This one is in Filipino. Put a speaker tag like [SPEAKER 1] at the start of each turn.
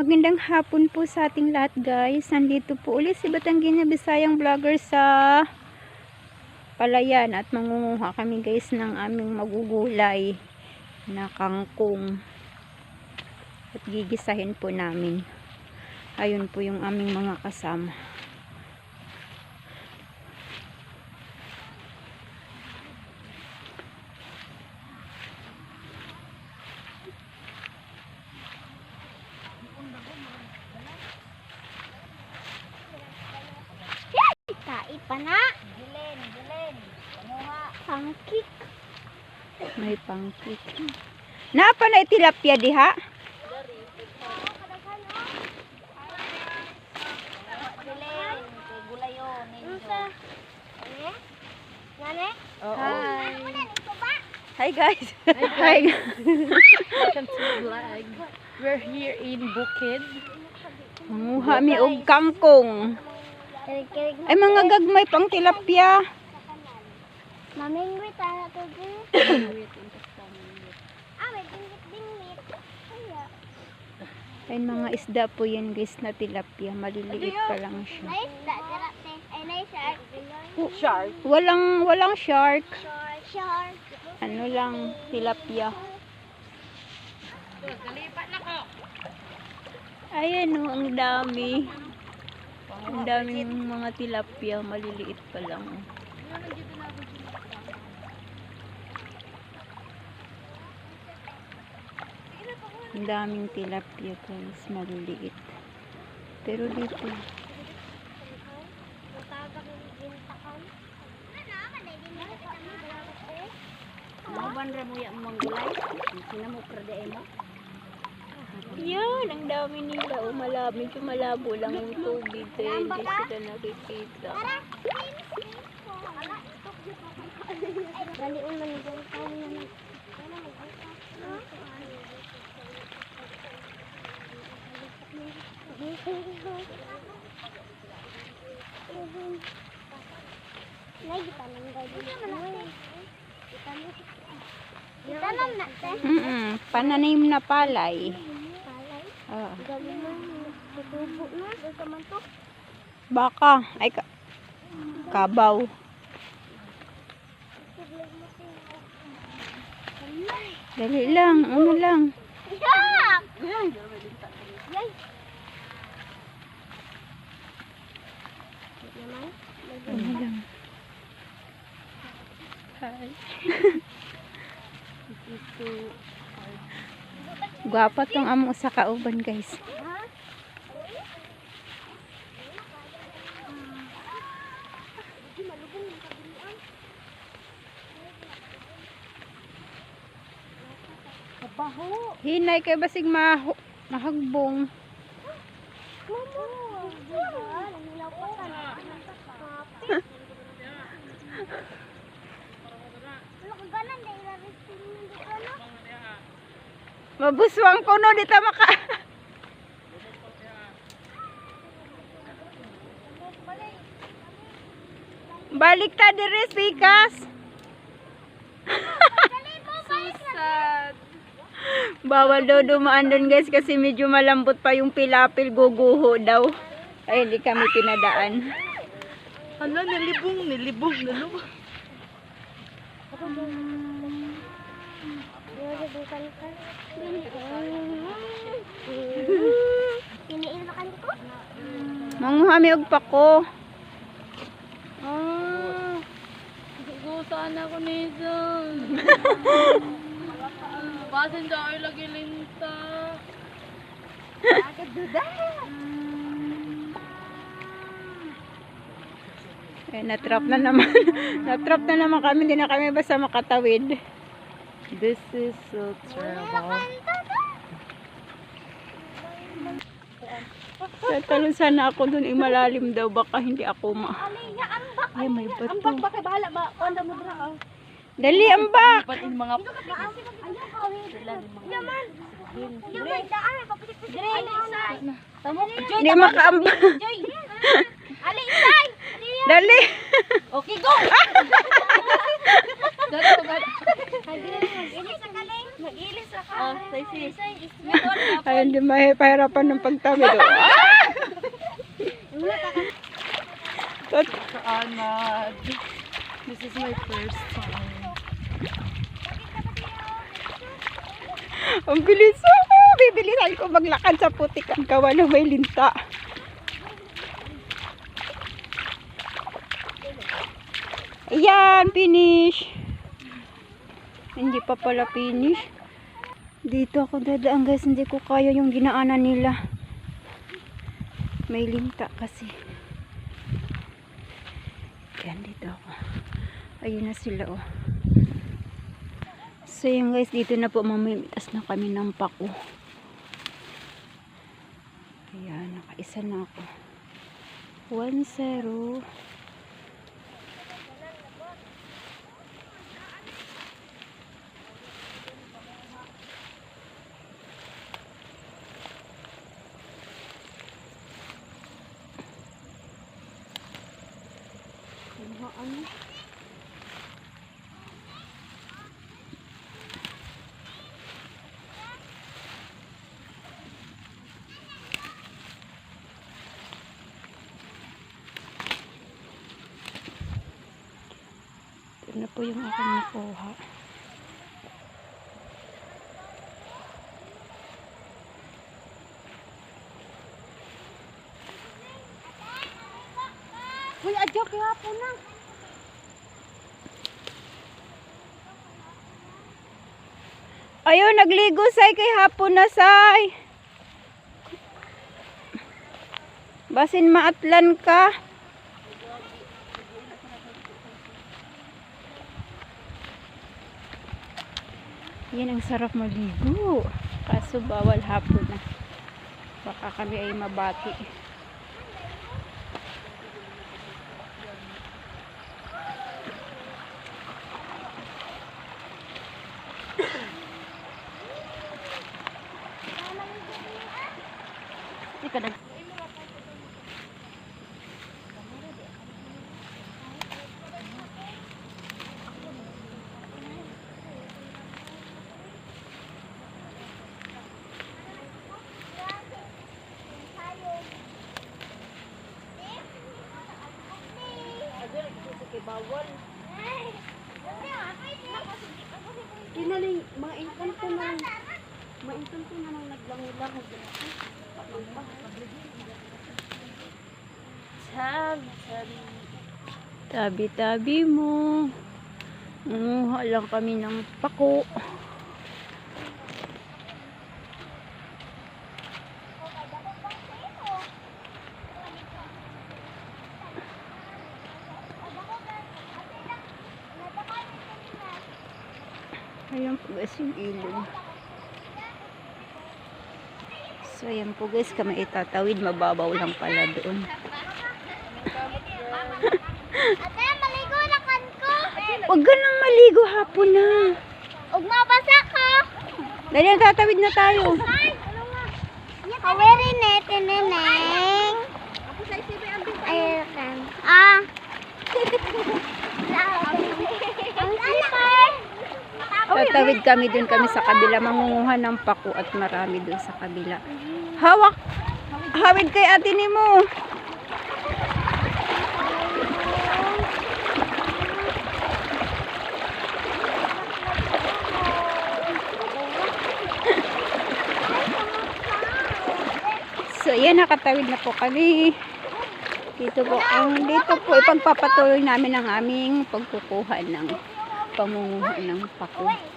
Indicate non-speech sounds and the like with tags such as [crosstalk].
[SPEAKER 1] Magandang hapon po sa ating lahat guys. Nandito po ulit si Batanggina Bisayang Vlogger sa Palayan at mangunguha kami guys ng aming magugulay na kangkong. At gigisahin po namin. Ayun po yung aming mga kasama.
[SPEAKER 2] Kai pa na. Bilin, bilin. Panguha. Pangkik.
[SPEAKER 1] May pangkik. Napa na tilapia diha?
[SPEAKER 2] Nane?
[SPEAKER 1] Hi. Hi guys. Hi.
[SPEAKER 3] Welcome to the vlog. We're here in Bukid.
[SPEAKER 1] Manguha mi og kangkong. Ay mga gagmay pang tilapia.
[SPEAKER 2] Mamingwit ana to girl. Ah, [coughs] dingwit-dingwit. Kaya.
[SPEAKER 1] Ay mga isda po yan guys na tilapia. Maliliit pa lang siya.
[SPEAKER 2] Nice shark.
[SPEAKER 3] Shark.
[SPEAKER 1] Walang walang shark.
[SPEAKER 2] Shark. Shark.
[SPEAKER 1] Ano lang tilapia. Ayan o, ang dami. Ang daming mga tilapia. Maliliit pa lang. Ang daming tilapia guys. Maliliit. Pero dito,
[SPEAKER 3] Maban ra mo ya mong gulay. Sina mo prade mo.
[SPEAKER 1] Yan, ang dami nila. O, malabo, medyo malabo lang yung tubig. Kaya hindi sila nakikita.
[SPEAKER 2] Daliin man yung taon naman. Lagi tanam gaji. Tanam na te.
[SPEAKER 1] Mm pananim na palay.
[SPEAKER 2] Palay. Mo. Tutubo na. Gusto man to.
[SPEAKER 1] baka. Ay, ka kabaw. Dali lang, ano lang.
[SPEAKER 2] Yak!
[SPEAKER 1] Ano lang. Hi. [laughs] Gwapa tong amo sa kauban guys.
[SPEAKER 3] Kapaho.
[SPEAKER 1] Hinay kay basig maho mahagbong.
[SPEAKER 2] Momo. [laughs] Nangilaw pa ka na. Ano ka ganan dahil raristing hindi ka na?
[SPEAKER 1] Mabuswang ko no dito maka. Balik ta diri sikas. Bawal daw dumaan doon guys kasi medyo malambot pa yung pilapil guguho daw. Ay hindi kami pinadaan.
[SPEAKER 3] Hala, nilibong, nilibong, nilibong.
[SPEAKER 2] Piniin na kanito?
[SPEAKER 1] Manguha mi og pako.
[SPEAKER 3] Ah. Gusto sana ako nito. [laughs] Basin daw ay lagi linta.
[SPEAKER 1] Eh, natrap na naman. [laughs] natrap na naman kami. Hindi na kami basta makatawid.
[SPEAKER 3] This is so terrible.
[SPEAKER 1] Tatalon sana ako doon. Imalalim daw. Baka hindi ako ma... Ay, may bato.
[SPEAKER 3] Bakit bahala ba? Onda mo dra.
[SPEAKER 1] Dali, ambak!
[SPEAKER 3] Dapat yung mga
[SPEAKER 2] Yaman! Yaman, daan!
[SPEAKER 1] Hindi makaambak. Dali!
[SPEAKER 3] Okay, go. [laughs] Dali, dali.
[SPEAKER 2] Hindi sa kaling! Ilis ako.
[SPEAKER 3] Oh, say sis.
[SPEAKER 1] Ayun, di may pahirapan ng pagtawid. Oh. Ah!
[SPEAKER 3] Anad. This is my first time.
[SPEAKER 1] Ang bilis oh! Bibilisan ko maglakad sa putik ang gawa ng may linta. Ayan, finish. Hindi pa pala finish. Dito ako dadaan guys, hindi ko kaya yung dinaanan nila. May linta kasi. Ayan, dito ako. Ayun na sila oh. So yun guys, dito na po mamimitas na kami ng pako. Ayan, nakaisa na ako. 1-0. Ano? Ito na po yung aking nakuha.
[SPEAKER 2] Uy, adyo kaya po na.
[SPEAKER 1] Ayun, nagligo say kay hapon na say. Basin maatlan ka. Yan ang sarap maligo. Kaso bawal hapon na. Baka kami ay mabati. Hindi ka nag...
[SPEAKER 3] Kinaling, mga engkanto na lang. Engkanto na lang naglangulang. Tabi, tabi.
[SPEAKER 1] Tabi-tabi mo. Umuha lang kami ng pako. Ayan po guys yung ilog. So ayan po guys, kami itatawid. Mababaw lang pala doon.
[SPEAKER 2] Ate, maligo na kan ko.
[SPEAKER 1] Huwag ka nang maligo hapon na.
[SPEAKER 2] Ug mabasa ka.
[SPEAKER 1] Dali, tatawid na tayo.
[SPEAKER 2] Kawiri nete neneng. Ayun. Ah. [laughs]
[SPEAKER 1] Tatawid kami dun kami sa kabila. Mangunguha ng pako at marami dun sa kabila. Hawak! Hawid kay ate ni mo. So, yan, nakatawid na po kami. Dito po, ang dito po, ipagpapatuloy namin ang aming pagkukuha ng pamunguha ng pako.